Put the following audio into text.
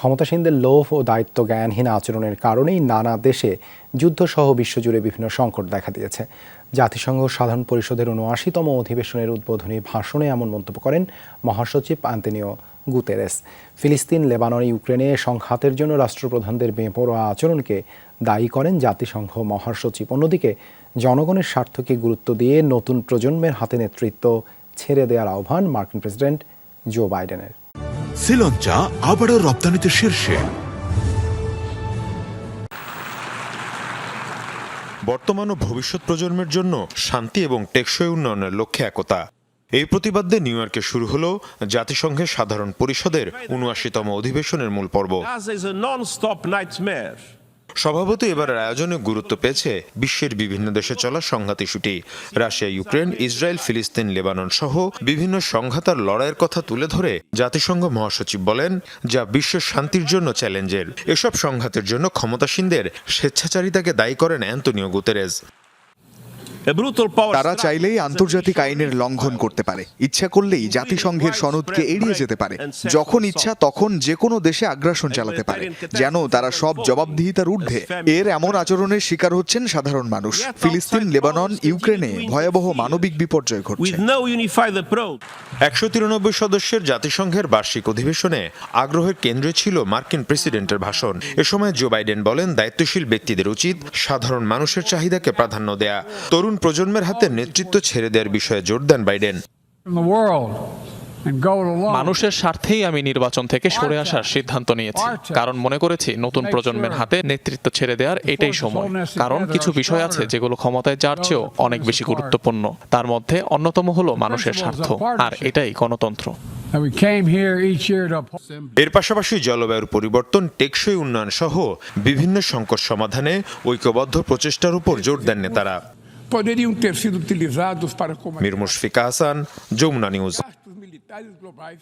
ক্ষমতাসীনদের লোভ ও দায়িত্ব জ্ঞানহীন আচরণের কারণেই নানা দেশে যুদ্ধসহ বিশ্বজুড়ে বিভিন্ন সংকট দেখা দিয়েছে। জাতিসংঘ সাধারণ পরিষদের উনআশিতম অধিবেশনের উদ্বোধনী ভাষণে এমন মন্তব্য করেন মহাসচিব আন্তনিও গুতেরেস। ফিলিস্তিন, লেবানন, ইউক্রেনে সংঘাতের জন্য রাষ্ট্রপ্রধানদের বেপরোয়া আচরণকে দায়ী করেন জাতিসংঘ মহাসচিব। অন্যদিকে, জনগণের স্বার্থকে গুরুত্ব দিয়ে নতুন প্রজন্মের হাতে নেতৃত্ব ছেড়ে দেওয়ার আহ্বান মার্কিন প্রেসিডেন্ট জো বাইডেনের। শ্রীলঞ্চা আবারও রপ্তানিতে শীর্ষে। বর্তমান ও ভবিষ্যৎ প্রজন্মের জন্য শান্তি এবং টেকসই উন্নয়নের লক্ষ্যে একতা। এই প্রতিবাদে নিউ ইয়র্কে শুরু হল জাতিসংঘের সাধারণ পরিষদের উনআশিতম অধিবেশনের মূল পর্ব। স্বভাবতই এবারের আয়োজনে গুরুত্ব পেয়েছে বিশ্বের বিভিন্ন দেশে চলা সংঘাত ইস্যুটি। রাশিয়া, ইউক্রেন, ইসরায়েল, ফিলিস্তিন, লেবানন সহ বিভিন্ন সংঘাতার লড়াইয়ের কথা তুলে ধরে জাতিসংঘ মহাসচিব বলেন, যা বিশ্বের শান্তির জন্য চ্যালেঞ্জের। এসব সংঘাতের জন্য ক্ষমতাসীনদের স্বেচ্ছাচারিতাকে দায়ী করেন অ্যান্তনিও গুতেরেজ। তারা চাইলেই আন্তর্জাতিক আইনের লঙ্ঘন করতে পারে। ইচ্ছা করলেই জাতিসংঘের সনদকে এড়িয়ে যেতে পারে। যখন ইচ্ছা তখন যে কোনো দেশে আগ্রাসন চালাতে পারে। যেন তারা সব জবাবদিহিতার ঊর্ধ্বে। এর এমন আচরণের শিকার হচ্ছেন সাধারণ মানুষ। ফিলিস্তিন লেবানন ইউক্রেনে ভয়াবহ মানবিক বিপর্যয় ঘটছে. একশো তিরানব্বই সদস্যের জাতিসংঘের বার্ষিক অধিবেশনে আগ্রহের কেন্দ্রে ছিল মার্কিন প্রেসিডেন্টের ভাষণ। এ সময় জো বাইডেন বলেন দায়িত্বশীল ব্যক্তিদের উচিত সাধারণ মানুষের চাহিদাকে প্রাধান্য দেয়া। তরুণ প্রজন্মের হাতে নেতৃত্ব ছেড়ে দেওয়ার বিষয়ে জোর দেন বাইডেন. মানুষের স্বার্থেই আমি নির্বাচন থেকে সরে আসার সিদ্ধান্ত নিয়েছি। কারণ মনে করেছি নতুন প্রজন্মের হাতে নেতৃত্ব ছেড়ে দেওয়ার এটাই সময়। কারণ কিছু বিষয় আছে যেগুলো ক্ষমতায় যার চেয়েও অনেক বেশি গুরুত্বপূর্ণ। তার মধ্যে অন্যতম হলো মানুষের স্বার্থ আর এটাই গণতন্ত্র. এর পাশাপাশি জলবায়ুর পরিবর্তন টেকসই উন্নয়ন সহ বিভিন্ন সংকট সমাধানে ঐক্যবদ্ধ প্রচেষ্টার উপর জোর দেন নেতারা। poderiam ter sido utilizados para combater. Mir Mushfika Jumna News. Gastos militares globais